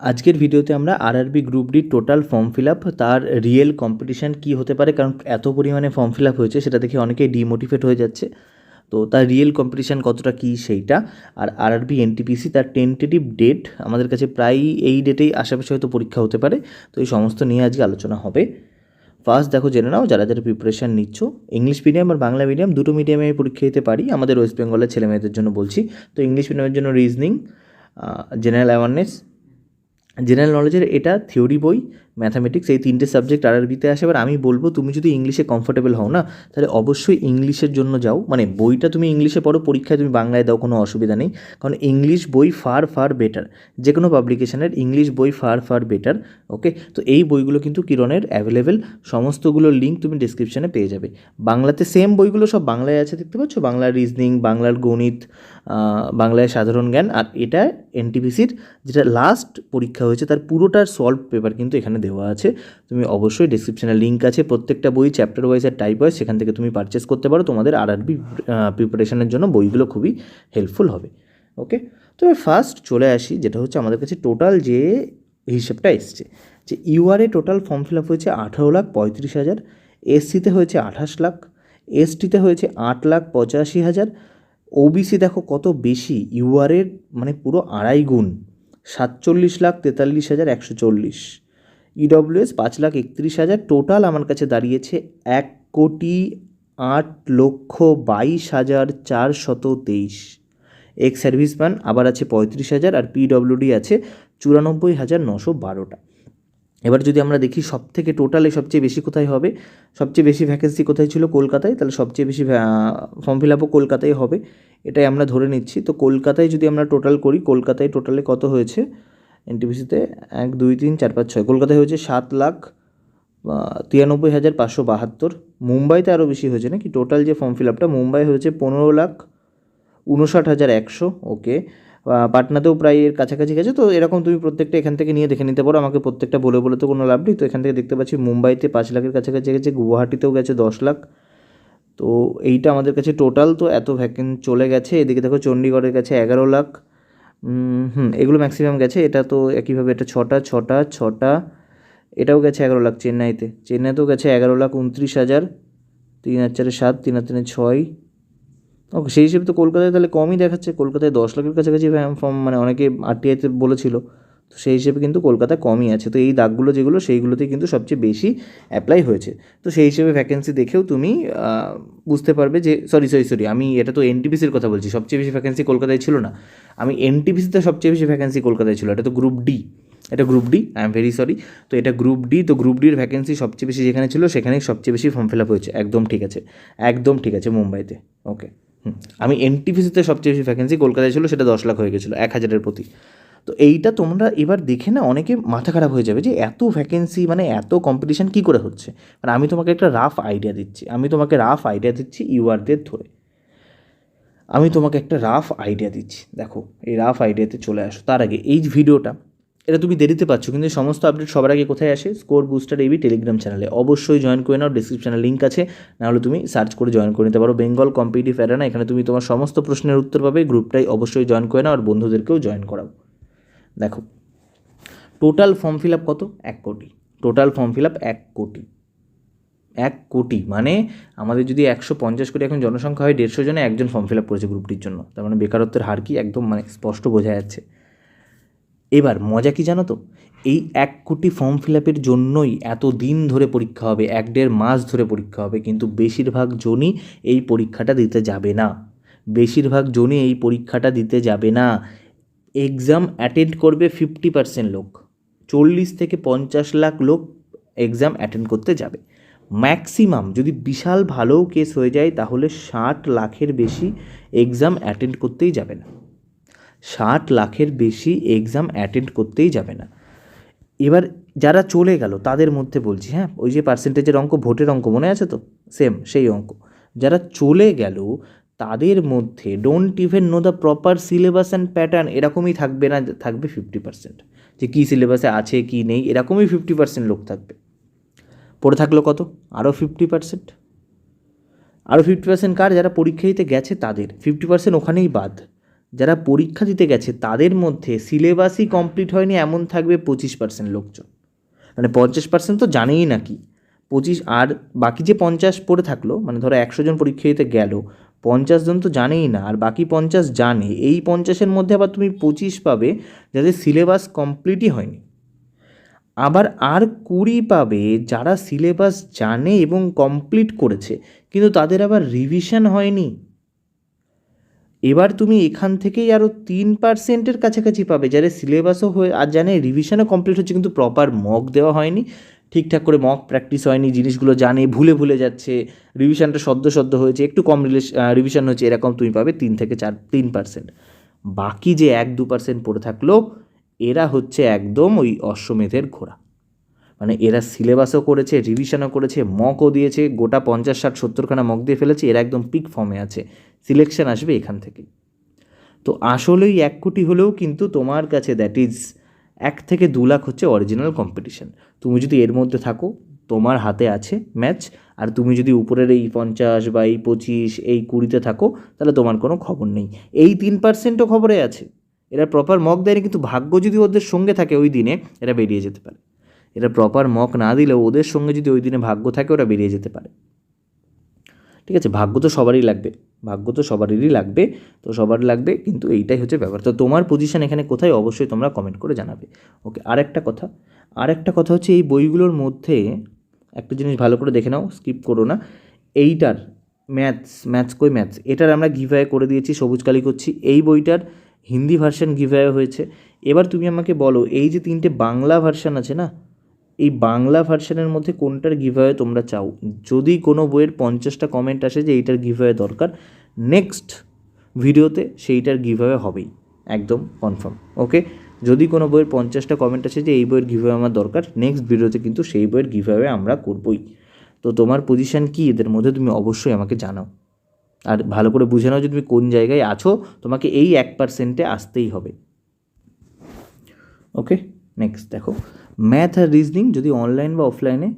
আজকের ভিডিওতে আমরা RRB group D total form fill up তার রিয়েল কম্পিটিশান কী হতে পারে, কারণ এত পরিমাণে ফর্ম ফিল আপ হয়েছে, সেটা দেখে অনেকেই ডিমোটিভেট হয়ে যাচ্ছে। তো তার রিয়েল কম্পিটিশান কতটা কী, সেইটা। আর আরআরবি এনটিপিসি তার টেন্টেটিভ ডেট আমাদের কাছে প্রায়ই এই ডেটেই আশেপাশে হয়তো পরীক্ষা হতে পারে। তো এই সমস্ত নিয়ে আজকে আলোচনা হবে। ফার্স্ট দেখো, জেনে নাও, যারা যারা প্রিপারেশান নিচ্ছ ইংলিশ মিডিয়াম আর বাংলা মিডিয়াম দুটো মিডিয়ামে আমি পরীক্ষা দিতে পারি। আমাদের ওয়েস্ট বেঙ্গলের ছেলেমেয়েদের জন্য বলছি। তো ইংলিশ মিডিয়ামের জন্য রিজনিং জেনারেল অ্যাওয়ারনেস জেনারেল নলেজের এটা থিওরি বই ম্যাথামেটিক্স এই তিনটে সাবজেক্ট আরআরবিতে আসে। এবার আমি বলব, তুমি যদি ইংলিশে কমফোর্টেবল হও না, তাহলে অবশ্যই ইংলিশের জন্য যাও। মানে বইটা তুমি ইংলিশে পড়ো, পরীক্ষায় তুমি বাংলায় দাও, কোনো অসুবিধা নেই। কারণ ইংলিশ বই ফার ফার বেটার যে কোনো পাবলিকেশনের ইংলিশ বই ফার ফার বেটার ওকে তো এই বইগুলো কিন্তু কিরণের অ্যাভেলেবেল সমস্তগুলো লিঙ্ক তুমি ডিসক্রিপশানে পেয়ে যাবে। বাংলাতে সেম বইগুলো সব বাংলায় আছে, দেখতে পাচ্ছ? বাংলার রিজনিং বাংলার গণিত বাংলায় সাধারণ জ্ঞান। আর এটা এনটিপিসির যেটা লাস্ট পরীক্ষা হয়েছে, তার পুরোটার সলভ পেপার কিন্তু এখানে দেওয়া আছে, তুমি অবশ্যই ডিসক্রিপশানে লিঙ্ক আছে, প্রত্যেকটা বই চ্যাপ্টার ওয়াইজ আর টাইপ ওয়াইজ সেখান থেকে তুমি পারচেস করতে পারো, তোমাদের আর আরবি প্রিপারেশনের জন্য বইগুলো খুবই হেল্পফুল হবে ওকে তো ফার্স্ট চলে আসি, যেটা হচ্ছে আমাদের কাছে টোটাল যে হিসেবটা এসছে, যে ইউআরএ টোটাল ফর্ম ফিল আপ হয়েছে আঠারো লাখ পঁয়ত্রিশ হাজার এসসিতে হয়েছে আঠাশ লাখ এসটিতে হয়েছে আট লাখ পঁচাশি হাজার ওবিসি দেখো কত বেশি ইউআরের মানে পুরো আড়াই গুণ, সাতচল্লিশ লাখ তেতাল্লিশ হাজার একশো চল্লিশ। ইডব্লিউএস পাঁচ লাখ একত্রিশ হাজার টোটাল আমার কাছে দাঁড়িয়েছে এক কোটি আট লক্ষ বাইশ হাজার চারশত তেইশ। এক্স সার্ভিসম্যান আবার আছে পঁয়ত্রিশ হাজার আর পিডব্লিউডি আছে চুরানব্বই হাজার নশো বারোটা। এবার যদি আমরা দেখি সব থেকে টোটালে সবচেয়ে বেশি কোথায় হবে, সবচেয়ে বেশি ভ্যাকেন্সি কোথায় ছিল কলকাতায়, তাহলে সবচেয়ে বেশি ফর্ম ফিল আপও কলকাতায় হবে। এটাই আমরা ধরে নিচ্ছি। তো কলকাতায় যদি আমরা টোটাল করি, কলকাতায় টোটালে কত হয়েছে? এনটিপিসিতে এক, দুই, তিন, চার, পাঁচ, ছয়। কলকাতায় হয়েছে সাত লাখ তিরানব্বই হাজার পাঁচশো বাহাত্তর। মুম্বাইতে আরও বেশি হয়েছে নাকি? টোটাল যে ফর্ম ফিল আপটা মুম্বাই হয়েছে পনেরো লাখ উনষাট হাজার একশো। ওকে। পাটনাতেও প্রায় এর কাছাকাছি গেছে। তো এরকম তুমি প্রত্যেকটা এখান থেকে নিয়ে দেখে নিতে পারো। আমাকে প্রত্যেকটা বলে বলে তো কোনো লাভ নেই। তো এখান থেকে দেখতে পাচ্ছি মুম্বাইতে পাঁচ লাখের কাছাকাছি গেছে, গুয়াহাটিতেও গেছে দশ লাখ। তো এইটা আমাদের কাছে টোটাল তো এত ভ্যাকেন্ট চলে গেছে। এদিকে দেখো চণ্ডীগড়ের কাছে এগারো লাখ। হুম, এগুলো ম্যাক্সিমাম গেছে। এটা তো একইভাবে, এটা ছটা ছটা ছটা, এটাও গেছে এগারো লাখ চেন্নাইতে। চেন্নাইতেও গেছে এগারো লাখ উনত্রিশ হাজার, তিন হাজার চারে সাত, তিন হাজার তিনে ছয়। ওকে, সেই হিসেবে তো কলকাতায় তাহলে কমই দেখাচ্ছে। কলকাতায় দশ লাখের কাছাকাছি ফর্ম মানে অনেকে আরটিআইতে বলেছিল। তো সেই হিসেবে কিন্তু কলকাতায় কমই আছে। তো এই দাগগুলো যেগুলো, সেইগুলোতেই কিন্তু সবচেয়ে বেশি অ্যাপ্লাই হয়েছে। তো সেই হিসেবে ভ্যাকেন্সি দেখেও তুমি বুঝতে পারবে যে সরি সরি সরি আমি এটা তো এনটিপিসির কথা বলছি, সবচেয়ে বেশি ভ্যাকেন্সি কলকাতায় ছিল না। আমি এনটিপিসিতে সবচেয়ে বেশি ভ্যাকেন্সি কলকাতায় ছিল, এটা তো গ্রুপ ডি এটা group D I am very sorry তো এটা গ্রুপ ডি তো গ্রুপ ডির ভ্যাকেন্সি সবচেয়ে বেশি যেখানে ছিল, সেখানেই সবচেয়ে বেশি ফর্ম ফিল আপ হয়েছে, একদম ঠিক আছে, একদম ঠিক আছে, মুম্বাইতে ওকে আমি এনটিপিসিতে সবচেয়ে বেশি ভ্যাকেন্সি কলকাতায় ছিল, সেটা দশ লাখ হয়ে গেছিল, এক হাজারের প্রতি। তো এইটা তোমরা এবার দেখে না অনেকে মাথা খারাপ হয়ে যাবে যে এত ভ্যাকেন্সি মানে এত কম্পিটিশান কী করে হচ্ছে? মানে আমি তোমাকে একটা রাফ আইডিয়া দিচ্ছি। আমি তোমাকে রাফ আইডিয়া দিচ্ছি ইউআরদের ধরে। আমি তোমাকে একটা রাফ আইডিয়া দিচ্ছি। দেখো, এই রাফ আইডিয়াতে চলে আসো। তার আগে এই ভিডিওটা, এটা তুমি দেরিতে পাচ্ছ, কিন্তু সমস্ত আপডেট সবার আগে কোথায় আসে? স্কোর বুস্টার এবি টেলিগ্রাম চ্যানেলে অবশ্যই জয়েন করে নাও ডিসক্রিপশানে লিঙ্ক আছে। নাহলে তুমি সার্চ করে জয়েন করে নিতে পারো। বেঙ্গল কম্পিটিভ অ্যারেনা এখানে তুমি তোমার সমস্ত প্রশ্নের উত্তর পাবে। গ্রুপটাই অবশ্যই জয়েন করে নাও আর বন্ধুদেরকেও জয়েন করাও। দেখো টোটাল ফর্ম ফিল আপ কত? এক কোটি। টোটাল ফর্ম ফিল আপ এক কোটি। এক কোটি মানে আমাদের যদি একশো পঞ্চাশ কোটি এখন জনসংখ্যা হয়, দেড়শো জনে একজন ফর্ম ফিল আপ করেছে গ্রুপটির জন্য। তার মানে বেকারত্বের হার কি একদম মানে স্পষ্ট বোঝা যাচ্ছে। এবার মজা কি জানো তো? এই এক কোটি ফর্ম ফিল আপের জন্যই এত দিন ধরে পরীক্ষা হবে, এক দেড় মাস ধরে পরীক্ষা হবে, কিন্তু বেশিরভাগ জনই এই পরীক্ষাটা দিতে যাবে না। বেশিরভাগ জনই এই পরীক্ষাটা দিতে যাবে না। এক্সাম অ্যাটেন্ড করবে ফিফটি পার্সেন্ট লোক। চল্লিশ থেকে পঞ্চাশ লাখ লোক এক্সাম অ্যাটেন্ড করতে যাবে। ম্যাক্সিমাম যদি বিশাল ভালো কেস হয়ে যায়, তাহলে ষাট লাখের বেশি এক্সাম অ্যাটেন্ড করতেই যাবে না। ষাট লাখের বেশি এক্সাম অ্যাটেন্ড করতেই যাবে না। এবার যারা চলে গেল, তাদের মধ্যে বলছি হ্যাঁ ওই যে পার্সেন্টেজের অঙ্ক, ভোটের অঙ্ক মনে আছে তো? সেম সেই অঙ্ক। যারা চলে গেল তাদের মধ্যে don't even know the proper syllabus and pattern এরকমই থাকবে না, থাকবে ফিফটি পার্সেন্ট যে কী সিলেবাসে আছে, কি নেই, এরকমই ফিফটি পার্সেন্ট লোক থাকবে। পড়ে থাকল কত? আরও ফিফটি পার্সেন্ট আরও ফিফটি পার্সেন্ট কার? যারা পরীক্ষা দিতে গেছে তাদের। ফিফটি পার্সেন্ট ওখানেই বাদ। যারা পরীক্ষা দিতে গেছে তাদের মধ্যে সিলেবাসই কমপ্লিট হয়নি, এমন থাকবে পঁচিশ পার্সেন্ট লোকজন। মানে পঞ্চাশ পার্সেন্ট তো জানেই না কি। পঁচিশ আর বাকি যে পঞ্চাশ পড়ে থাকল মানে ধরো একশো জন পরীক্ষা দিতে গেল পঞ্চাশ জন তো জানেই না, আর বাকি পঞ্চাশ জানে। এই পঞ্চাশের মধ্যে আবার তুমি পঁচিশ পাবে, যাদের সিলেবাস কমপ্লিটই হয়নি। আবার আর কুড়ি পাবে যারা সিলেবাস জানে এবং কমপ্লিট করেছে, কিন্তু তাদের আবার রিভিশন হয়নি। এবার তুমি এখান থেকেই আরও তিন পার্সেন্টের কাছাকাছি পাবে যারা সিলেবাসও হয়ে আর জানে রিভিশনও কমপ্লিট হচ্ছে, কিন্তু প্রপার মক দেওয়া হয়নি। ঠিকঠাক করে মক প্র্যাকটিস হয়নি, জিনিসগুলো জানে, ভুলে ভুলে যাচ্ছে রিভিশনটা সদ্য সদ্য হয়েছে, একটু কম রিলেশ রিভিশন হয়েছে, এরকম তুমি পাবে তিন থেকে চার, তিন পার্সেন্ট বাকি যে এক দু পার্সেন্ট পড়ে থাকল, এরা হচ্ছে একদম ওই অশ্বমেধের ঘোড়া। মানে এরা সিলেবাসও করেছে রিভিশনও করেছে মকও দিয়েছে, গোটা পঞ্চাশ, ষাট সত্তরখানা মক দিয়ে ফেলেছে, এরা একদম পিক ফর্মে আছে। সিলেকশন আসবে এখান থেকে তো আসলেই এক কোটি হলেও কিন্তু তোমার কাছে দ্যাট ইজ এক থেকে দু লাখ হচ্ছে অরিজিনাল কম্পিটিশন তুমি যদি এর মধ্যে থাকো, তোমার হাতে আছে ম্যাচ আর তুমি যদি উপরের এই পঞ্চাশ বা এই পঁচিশ, এই কুড়িতে থাকো, তাহলে তোমার কোনো খবর নেই। এই তিন পার্সেন্টও খবরে আছে। এরা প্রপার মক দেয়নি, কিন্তু ভাগ্য যদি ওদের সঙ্গে থাকে ওই দিনে, এরা বেরিয়ে যেতে পারে। এরা প্রপার মক না দিলেও ওদের সঙ্গে যদি ওই দিনে ভাগ্য থাকে, ওরা বেরিয়ে যেতে পারে। ঠিক আছে, ভাগ্য তো সবারই লাগবে, ভাগ্য তো সবারই লাগবে, তো সবার লাগবে, কিন্তু এইটাই হচ্ছে ব্যাপার। তো তোমার পজিশন এখানে কোথায় অবশ্যই তোমরা কমেন্ট করে জানাবে। ওকে আর একটা কথা আর একটা কথা হচ্ছে এই বইগুলোর মধ্যে একটা জিনিস ভালো করে দেখে নাও স্কিপ করো না। এইটার ম্যাথস ম্যাথস কই ম্যাথস এটার আমরা গিভঅ্যাওয়ে করে দিয়েছি, সবুজ কালি করছি। এই বইটার হিন্দি ভার্সন গিভঅ্যাওয়ে হয়েছে। এবার তুমি আমাকে বলো, এই যে তিনটে বাংলা ভার্সন আছে না এই বাংলা ভার্সনের মধ্যে কোনটার গিভঅ্যাওয়ে তোমরা চাও? যদি কোনো বইয়ের পঞ্চাশটা কমেন্ট আসে যে এইটার গিভঅ্যাওয়ে দরকার নেক্সট ভিডিওতে সেইটার গিভঅ্যাওয়ে হবেই। একদম কনফার্ম ওকে যদি কোনো বইয়ের পঞ্চাশটা কমেন্ট আসে যে এই বইয়ের গিভঅ্যাওয়ে আমার দরকার নেক্সট ভিডিওতে কিন্তু সেই বইয়ের গিভঅ্যাওয়ে আমরা করবই। তো তোমার পজিশন কী? এদের মধ্যে তুমি অবশ্যই আমাকে জানাও। আর ভালো করে বুঝে নাও যে তুমি কোন জায়গায় আছো, তোমাকে এই এক পার্সেন্টে আসতেই হবে। ওকে নেক্সট দেখো ম্যাথ আর রিজনিং যদি অনলাইন বা অফলাইনে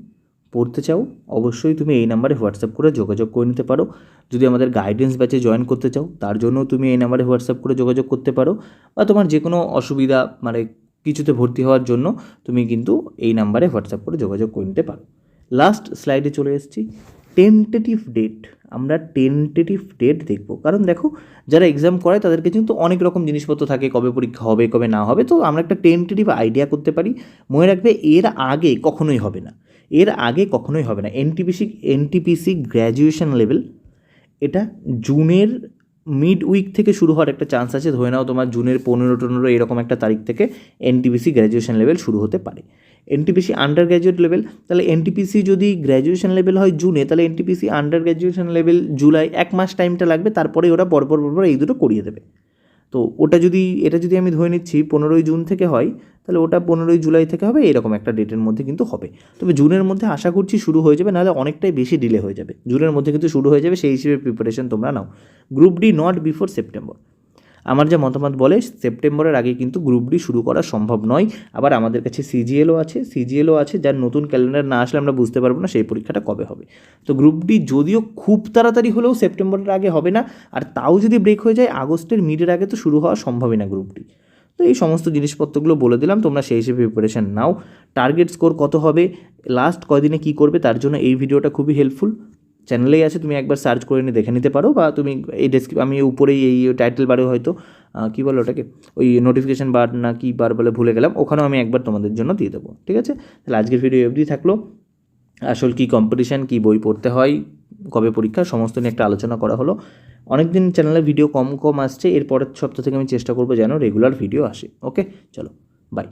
পড়তে চাও, অবশ্যই তুমি এই নাম্বারে হোয়াটসঅ্যাপ করে যোগাযোগ করে নিতে পারো। যদি আমাদের গাইডেন্স ব্যাচে জয়েন করতে চাও, তার জন্য তুমি এই নাম্বারে হোয়াটসঅ্যাপ করে যোগাযোগ করতে পারো। বা তোমার যে কোনো অসুবিধা মানে কিছুতে ভর্তি হওয়ার জন্য তুমি কিন্তু এই নাম্বারে হোয়াটসঅ্যাপ করে যোগাযোগ করে নিতে পারো। লাস্ট স্লাইডে চলে এসেছি। টেন্টেটিভ ডেট আমরা টেন্টেটিভ ডেট দেখব। কারণ দেখো, যারা এক্সাম করে, তাদেরকে কিন্তু অনেক রকম জিনিসপত্র থাকে, কবে পরীক্ষা হবে, কবে না হবে। তো আমরা একটা টেন্টেটিভ আইডিয়া করতে পারি। মনে রাখবে, এর আগে কখনোই হবে না। এর আগে কখনোই হবে না। এনটিপিসি এনটিপিসি গ্র্যাজুয়েশন লেভেল এটা জুনের মিড উইক থেকে শুরু হওয়ার একটা চান্স আছে। ধরে নাও তোমার জুনের পনেরো, টনেরো, এরকম একটা তারিখ থেকে এনটিপিসি গ্র্যাজুয়েশন লেভেল শুরু হতে পারে। এনটিপিসি আন্ডার গ্র্যাজুয়েট লেভেল তাহলে এনটিপিসি যদি গ্র্যাজুয়েশন লেভেল হয় জুনে তাহলে NTPC under graduation level July এক মাস টাইমটা লাগবে, তারপরে ওরা পরপর পরপর এই দুটো করিয়ে দেবে। তো ওটা যদি, এটা যদি আমি ধরে নিচ্ছি পনেরোই জুন থেকে হয়, তাহলে ওটা পনেরোই জুলাই থেকে হবে, এরকম একটা ডেটের মধ্যে কিন্তু হবে। তবে জুনের মধ্যে আশা করছি শুরু হয়ে যাবে, নাহলে অনেকটাই বেশি ডিলে হয়ে যাবে। জুনের মধ্যে কিন্তু শুরু হয়ে যাবে, সেই হিসেবে প্রিপারেশন তোমরা নাও। Group D not before September আমার যে মতামত বলে, সেপ্টেম্বরের আগে কিন্তু গ্রুপ ডি শুরু করা সম্ভব নয়। আবার আমাদের কাছে সিজিএলও আছে সিজিএলও আছে, যার নতুন ক্যালেন্ডার না আসলে আমরা বুঝতে পারব না সেই পরীক্ষাটা কবে হবে। তো গ্রুপ ডি যদিও খুব তাড়াতাড়ি হলেও সেপ্টেম্বরের আগে হবে না, আর তাও যদি ব্রেক হয়ে যায়, আগস্টের মিডের আগে তো শুরু হওয়া সম্ভবই না গ্রুপ ডি তো এই সমস্ত জিনিসপত্রগুলো বলে দিলাম, তোমরা সেই হিসেবে প্রিপারেশন নাও। টার্গেট স্কোর কত হবে লাস্ট কয়দিনে কী করবে, তার জন্য এই ভিডিওটা খুবই হেল্পফুল চ্যানেলেই আছে, তুমি একবার সার্চ করে নিয়ে দেখে নিতে পারো বা তুমি এই ডেসক্রিপ আমি উপরেই এই টাইটেল বারে হয়তো কী বলো ওটাকে, ওই নোটিফিকেশান বার না কি বার বলে ভুলে গেলাম, ওখানেও আমি একবার তোমাদের জন্য দিয়ে দেবো, ঠিক আছে? তাহলে আজকের ভিডিও অবধি থাকল। আসল কী কম্পিটিশান কী বই পড়তে হয়, কবে পরীক্ষা, সমস্ত নিয়ে একটা আলোচনা করা হলো। অনেক দিন চ্যানেলে ভিডিও কম কম আসছে এর পরের সপ্তাহ থেকে আমি চেষ্টা করব যেন রেগুলার ভিডিও আসে ওকে চলো বাই